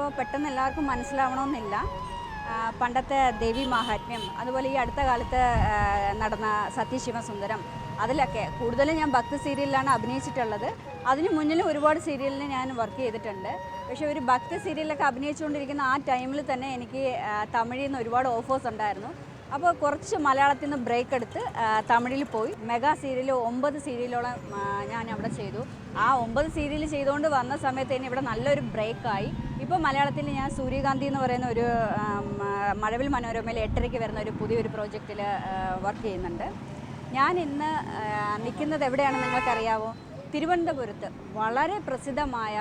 ഇപ്പോൾ പെട്ടെന്ന് എല്ലാവർക്കും മനസ്സിലാവണമെന്നില്ല. പണ്ടത്തെ ദേവി മാഹാത്മ്യം അതുപോലെ ഈ അടുത്ത കാലത്ത് നടന്ന സത്യശിവസുന്ദരം അതിലൊക്കെ കൂടുതലും ഞാൻ ഭക്തി സീരിയലിലാണ് അഭിനയിച്ചിട്ടുള്ളത്. അതിന് മുന്നിലും ഒരുപാട് സീരിയലിന് ഞാൻ വർക്ക് ചെയ്തിട്ടുണ്ട്. പക്ഷേ ഒരു ഭക്തി സീരിയലൊക്കെ അഭിനയിച്ചുകൊണ്ടിരിക്കുന്ന ആ ടൈമിൽ തന്നെ എനിക്ക് തമിഴിൽ നിന്ന് ഒരുപാട് ഓഫേഴ്സ് ഉണ്ടായിരുന്നു. അപ്പോൾ കുറച്ച് മലയാളത്തിൽ നിന്ന് ബ്രേക്ക് എടുത്ത് തമിഴിൽ പോയി. മെഗാ സീരിയൽ ഒമ്പത് സീരിയലോളം ഞാൻ അവിടെ ചെയ്തു. ആ ഒമ്പത് സീരിയൽ ചെയ്തുകൊണ്ട് വന്ന സമയത്ത് തന്നെ ഇവിടെ നല്ലൊരു ബ്രേക്കായി. ഇപ്പോൾ മലയാളത്തിൽ ഞാൻ സൂര്യകാന്തി എന്ന് പറയുന്ന ഒരു മഴവിൽ മനോരമയിൽ എട്ടരയ്ക്ക് വരുന്ന ഒരു പുതിയൊരു പ്രോജക്റ്റിൽ വർക്ക് ചെയ്യുന്നുണ്ട്. ഞാൻ ഇന്ന് നിൽക്കുന്നത് എവിടെയാണെന്ന് നിങ്ങൾക്കറിയാവോ? തിരുവനന്തപുരത്ത് വളരെ പ്രസിദ്ധമായ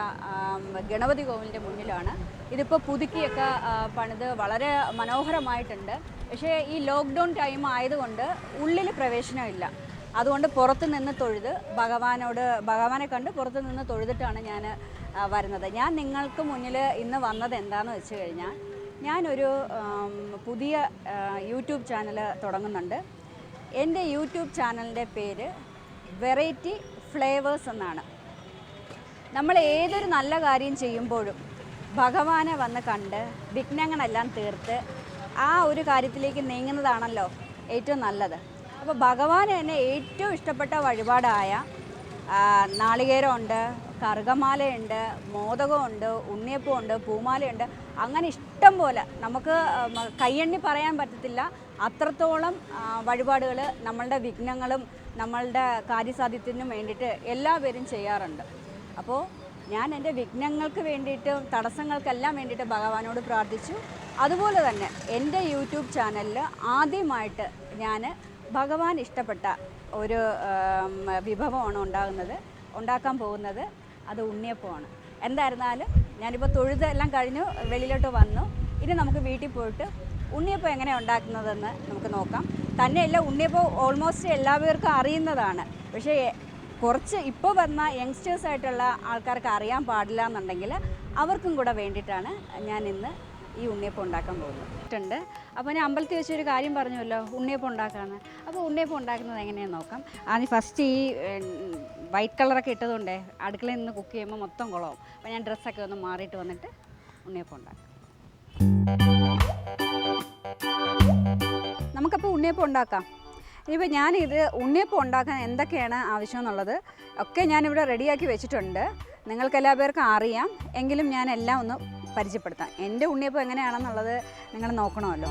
ഗണപതി കോവിലിന്റെ മുന്നിലാണ്. ഇതിപ്പോൾ പുതുക്കിയൊക്കെ പണിത് വളരെ മനോഹരമായിട്ടുണ്ട്. പക്ഷേ ഈ ലോക്ക്ഡൗൺ ടൈം ആയതുകൊണ്ട് ഉള്ളിൽ പ്രവേശനമില്ല അതുകൊണ്ട് പുറത്ത് നിന്ന് തൊഴുത് ഭഗവാനോട് ഭഗവാനെ കണ്ട് പുറത്ത് നിന്ന് തൊഴുതിട്ടാണ് ഞാൻ വരുന്നത്. ഞാൻ നിങ്ങൾക്ക് മുന്നിൽ ഇന്ന് വന്നത് എന്താണെന്ന് വെച്ച് കഴിഞ്ഞാൽ ഞാനൊരു പുതിയ യൂട്യൂബ് ചാനൽ തുടങ്ങുന്നുണ്ട്. എന്റെ യൂട്യൂബ് ചാനലിന്റെ പേര് വെറൈറ്റി ഫ്ലേവേഴ്സ് എന്നാണ്. നമ്മൾ ഏതൊരു നല്ല കാര്യം ചെയ്യുമ്പോഴും ഭഗവാനെ വന്ന് കണ്ട് വിഘ്നങ്ങളെല്ലാം തീർത്ത് ആ ഒരു കാര്യത്തിലേക്ക് നീങ്ങുന്നതാണല്ലോ ഏറ്റവും നല്ലത്. അപ്പോൾ ഭഗവാൻ തന്നെ ഏറ്റവും ഇഷ്ടപ്പെട്ട വഴിപാടായ നാളികേരമുണ്ട് കറുകമാലയുണ്ട് മോദകമുണ്ട് ഉണ്ണിയപ്പമുണ്ട് പൂമാലയുണ്ട്. അങ്ങനെ ഇഷ്ടം പോലെ നമുക്ക് കയ്യെണ്ണി പറയാൻ പറ്റത്തില്ല. അത്രത്തോളം വഴിപാടുകൾ നമ്മളുടെ വിഘ്നങ്ങളും നമ്മളുടെ കാര്യസാധ്യത്തിനും വേണ്ടിയിട്ട് എല്ലാവരും ചെയ്യാറുണ്ട്. അപ്പോൾ ഞാൻ എന്റെ വിഘ്നങ്ങൾക്ക് വേണ്ടിയിട്ടും തടസ്സങ്ങൾക്കെല്ലാം വേണ്ടിയിട്ട് ഭഗവാനോട് പ്രാർത്ഥിച്ചു. അതുപോലെ തന്നെ എന്റെ യൂട്യൂബ് ചാനലിൽ ആദ്യമായിട്ട് ഞാൻ ഭഗവാൻ ഇഷ്ടപ്പെട്ട ഒരു വിഭവമാണ് ഉണ്ടാകുന്നത് ഉണ്ടാക്കാൻ പോകുന്നത്. അത് ഉണ്ണിയപ്പമാണ്. എന്തായിരുന്നാലും ഞാനിപ്പോൾ തൊഴുതെല്ലാം കഴിഞ്ഞു വെളിയിലോട്ട് വന്നു. ഇനി നമുക്ക് വീട്ടിൽ പോയിട്ട് ഉണ്ണിയപ്പം എങ്ങനെ ഉണ്ടാക്കുന്നതെന്ന് നമുക്ക് നോക്കാം. തന്നെയല്ല ഉണ്ണിയപ്പം ഓൾമോസ്റ്റ് എല്ലാവർക്കും അറിയുന്നതാണ്. പക്ഷേ കുറച്ച് ഇപ്പോൾ വന്ന യങ്സ്റ്റേഴ്സായിട്ടുള്ള ആൾക്കാർക്ക് അറിയാൻ പാടില്ല എന്നുണ്ടെങ്കിൽ അവർക്കും കൂടെ വേണ്ടിയിട്ടാണ് ഞാൻ ഇന്ന് ഈ ഉണ്ണിയപ്പം ഉണ്ടാക്കാൻ പോകുന്നത് ഉണ്ട് അപ്പോൾ ഞാൻ അമ്പലത്തിൽ വെച്ചൊരു കാര്യം പറഞ്ഞല്ലോ ഉണ്ണിയപ്പം ഉണ്ടാക്കാമെന്ന് അപ്പോൾ ഉണ്ണിയപ്പം ഉണ്ടാക്കുന്നത് എങ്ങനെയാണെന്ന് നോക്കാം. ആദ്യം ഫസ്റ്റ് ഈ വൈറ്റ് കളറൊക്കെ ഇട്ടതുകൊണ്ടേ അടുക്കളയിൽ നിന്ന് കുക്ക് ചെയ്യുമ്പോൾ മൊത്തം കുളവും. അപ്പോൾ ഞാൻ ഡ്രസ്സൊക്കെ ഒന്ന് മാറിയിട്ട് വന്നിട്ട് ഉണ്ണിയപ്പം ഉണ്ടാക്കാം. നമുക്കപ്പോൾ ഉണ്ണിയപ്പം ഉണ്ടാക്കാം. ഇനിയിപ്പോൾ ഞാനിത് ഉണ്ണിയപ്പം ഉണ്ടാക്കാൻ എന്തൊക്കെയാണ് ആവശ്യം എന്നുള്ളത് ഒക്കെ ഞാനിവിടെ റെഡിയാക്കി വെച്ചിട്ടുണ്ട്. നിങ്ങൾക്ക് എല്ലാ പേർക്കും അറിയാം. എങ്കിലും ഞാൻ എല്ലാം ഒന്ന് പരിചയപ്പെടുത്താം. എന്റെ ഉണ്ണിയപ്പം എങ്ങനെയാണെന്നുള്ളത് നിങ്ങൾ നോക്കണമല്ലോ.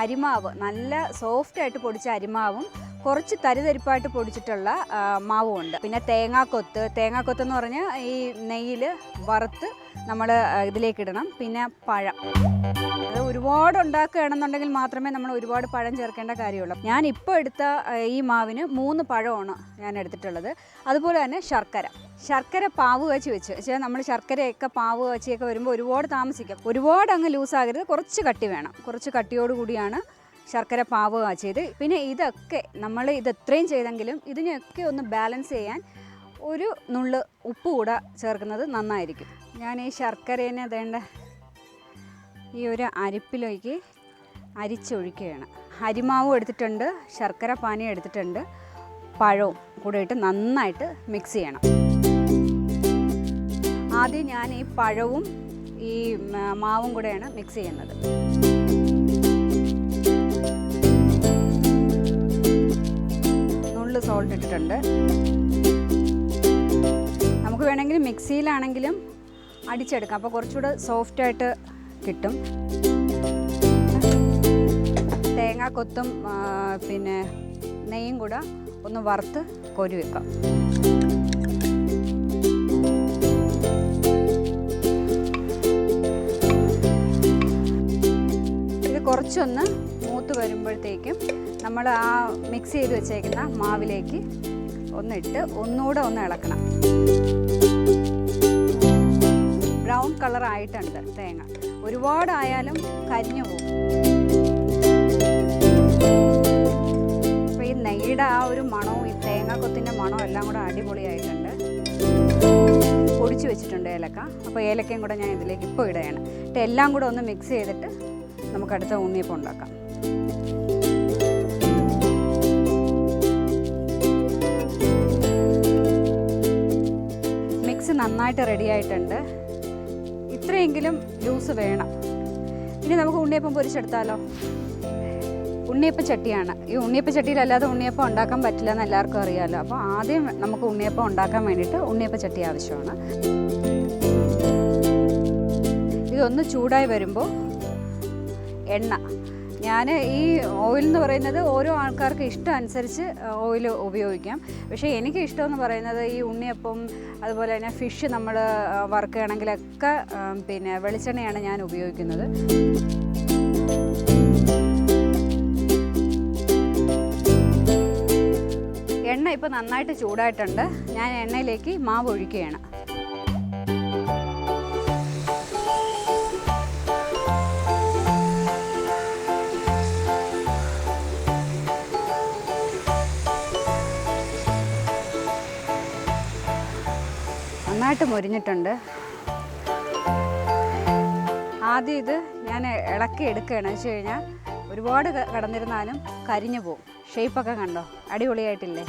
അരിമാവ് നല്ല സോഫ്റ്റ് ആയിട്ട് പൊടിച്ച അരിമാവും കുറച്ച് തരിതരിപ്പായിട്ട് പൊടിച്ചിട്ടുള്ള മാവും ഉണ്ട് പിന്നെ തേങ്ങാക്കൊത്ത് തേങ്ങാക്കൊത്ത് എന്ന് പറഞ്ഞാൽ ഈ നെയ്യിൽ വറുത്ത് നമ്മൾ ഇതിലേക്ക് ഇടണം പിന്നെ പഴം. അത് ഒരുപാട് ഉണ്ടാക്കുകയാണെന്നുണ്ടെങ്കിൽ മാത്രമേ നമ്മൾ ഒരുപാട് പഴം ചേർക്കേണ്ട കാര്യമുള്ളൂ. ഞാൻ ഇപ്പോൾ എടുത്ത ഈ മാവിന് മൂന്ന് പഴമാണ് ഞാൻ എടുത്തിട്ടുള്ളത്. അതുപോലെ തന്നെ ശർക്കര. ശർക്കര പാവ് കാച്ചി വെച്ച്. വെച്ചാൽ നമ്മൾ ശർക്കരയൊക്കെ പാവ് കാച്ചിയൊക്കെ വരുമ്പോൾ ഒരുപാട് താമസിക്കും. ഒരുപാട് അങ്ങ് ലൂസാകരുത് കുറച്ച് കട്ടി വേണം. കുറച്ച് കട്ടിയോടുകൂടിയാണ് ശർക്കര പാവ് കാച്ചിയത്. പിന്നെ ഇതൊക്കെ നമ്മൾ ഇത് എത്രയും ചെയ്തെങ്കിലും ഇതിനെയൊക്കെ ഒന്ന് ബാലൻസ് ചെയ്യാൻ ഒരു നുള്ള് ഉപ്പ് കൂടെ ചേർക്കുന്നത് നന്നായിരിക്കും. ഞാൻ ഈ ശർക്കരേനെ വേണ്ട ഈ ഒരു അരിപ്പിലേക്ക് അരിച്ചൊഴിക്കുകയാണ്. അരിമാവും എടുത്തിട്ടുണ്ട് ശർക്കര പാനിയും എടുത്തിട്ടുണ്ട് പഴവും കൂടെ ഇട്ട് നന്നായിട്ട് മിക്സ് ചെയ്യണം. ആദ്യം ഞാൻ ഈ പഴവും ഈ മാവും കൂടെയാണ് മിക്സ് ചെയ്യുന്നത്. നുള്ളു സോൾട്ട് ഇട്ടിട്ടുണ്ട്. നമുക്ക് വേണമെങ്കിൽ മിക്സിയിലാണെങ്കിലും അടിച്ചെടുക്കാം. അപ്പോൾ കുറച്ചുകൂടെ സോഫ്റ്റായിട്ട് കിട്ടും. തേങ്ങാ കൊത്തും പിന്നെ നെയ്യും കൂടെ ഒന്ന് വറുത്ത് കോരി വെക്കാം. കുറച്ചൊന്ന് മൂത്ത് വരുമ്പോഴത്തേക്കും നമ്മൾ ആ മിക്സ് ചെയ്ത് വെച്ചേക്കുന്ന മാവിലേക്ക് ഒന്നിട്ട് ഒന്നുകൂടെ ഒന്ന് ഇളക്കണം. ബ്രൗൺ കളർ ആയിട്ടുണ്ട് തേങ്ങ. ഒരുപാടായാലും കരിഞ്ഞു പോകും. അപ്പോൾ ഈ നെയ്യുടെ ആ ഒരു മണവും ഈ തേങ്ങാക്കൊത്തിന്റെ മണവും എല്ലാം കൂടെ അടിപൊളിയായിട്ടുണ്ട്. പൊടിച്ച് വെച്ചിട്ടുണ്ട് ഏലക്ക. അപ്പോൾ ഏലക്കയും കൂടെ ഞാൻ ഇതിലേക്ക് ഇപ്പോൾ ഇടുകയാണ്. എല്ലാം കൂടെ ഒന്ന് മിക്സ് ചെയ്തിട്ട് നമുക്ക് അടുത്ത ഉണ്ണിയപ്പം ഉണ്ടാക്കാം. മിക്സ് നന്നായിട്ട് റെഡി ആയിട്ടുണ്ട്. ഇത്രയെങ്കിലും ലൂസ് വേണം. ഇനി നമുക്ക് ഉണ്ണിയപ്പം പൊരിച്ചെടുത്താലോ? ഉണ്ണിയപ്പ ചട്ടിയാണ്. ഈ ഉണ്ണിയപ്പ ചട്ടിയിലല്ലാതെ ഉണ്ണിയപ്പം ഉണ്ടാക്കാൻ പറ്റില്ല എന്ന് എല്ലാവർക്കും അറിയാമല്ലോ അപ്പോൾ ആദ്യം നമുക്ക് ഉണ്ണിയപ്പം ഉണ്ടാക്കാൻ വേണ്ടിയിട്ട് ഉണ്ണിയപ്പ ചട്ടി ആവശ്യമാണ്. ഇതൊന്ന് ചൂടായി വരുമ്പോൾ എണ്ണ. ഞാൻ ഈ ഓയിൽ എന്ന് പറയുന്നത് ഓരോ ആൾക്കാർക്ക് ഇഷ്ടം അനുസരിച്ച് ഓയിൽ ഉപയോഗിക്കാം. പക്ഷേ എനിക്ക് ഇഷ്ടമെന്ന് പറയുന്നത് ഈ ഉണ്ണിയപ്പം അതുപോലെ തന്നെ ഫിഷ് നമ്മൾ വറുക്കുകയാണെങ്കിലൊക്കെ ചെയ്യണമെങ്കിലൊക്കെ പിന്നെ വെളിച്ചെണ്ണയാണ് ഞാൻ ഉപയോഗിക്കുന്നത്. എണ്ണ ഇപ്പോൾ നന്നായിട്ട് ചൂടായിട്ടുണ്ട്. ഞാൻ എണ്ണയിലേക്ക് മാവ് ഒഴിക്കുകയാണ്. നന്നായിട്ട് മൊരിഞ്ഞിട്ടുണ്ട്. ആദ്യം ഇത് ഞാൻ ഇളക്കി എടുക്കുകയാണ്. വെച്ച് കഴിഞ്ഞാൽ ഒരുപാട് കടന്നിരുന്നാലും കരിഞ്ഞു പോവും. ഷേപ്പൊക്കെ കണ്ടോ? അടിപൊളിയായിട്ടില്ലേ?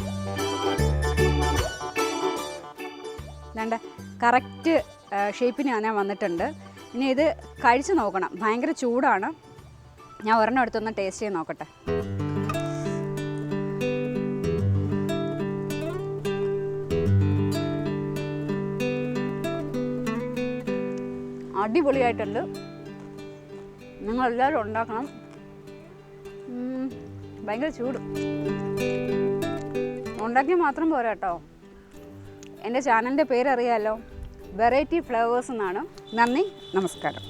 വേണ്ട കറക്റ്റ് ഷേപ്പിന് ഞാൻ വന്നിട്ടുണ്ട്. ഇനി ഇത് കഴിച്ച് നോക്കണം. ഭയങ്കര ചൂടാണ്. ഞാൻ ഒരെണ്ണം എടുത്തൊന്ന് ടേസ്റ്റ് ചെയ്ത് നോക്കട്ടെ. അടിപൊളിയായിട്ടുണ്ട്. നിങ്ങളെല്ലാവരും ഉണ്ടാക്കണം. ഭയങ്കര ചൂട്. ഉണ്ടാക്കിയാൽ മാത്രം പോരാ കേട്ടോ. എന്റെ ചാനലിന്റെ പേരറിയാലോ? വെറൈറ്റി ഫ്ലേവേഴ്സ് എന്നാണ്. നന്ദി നമസ്കാരം.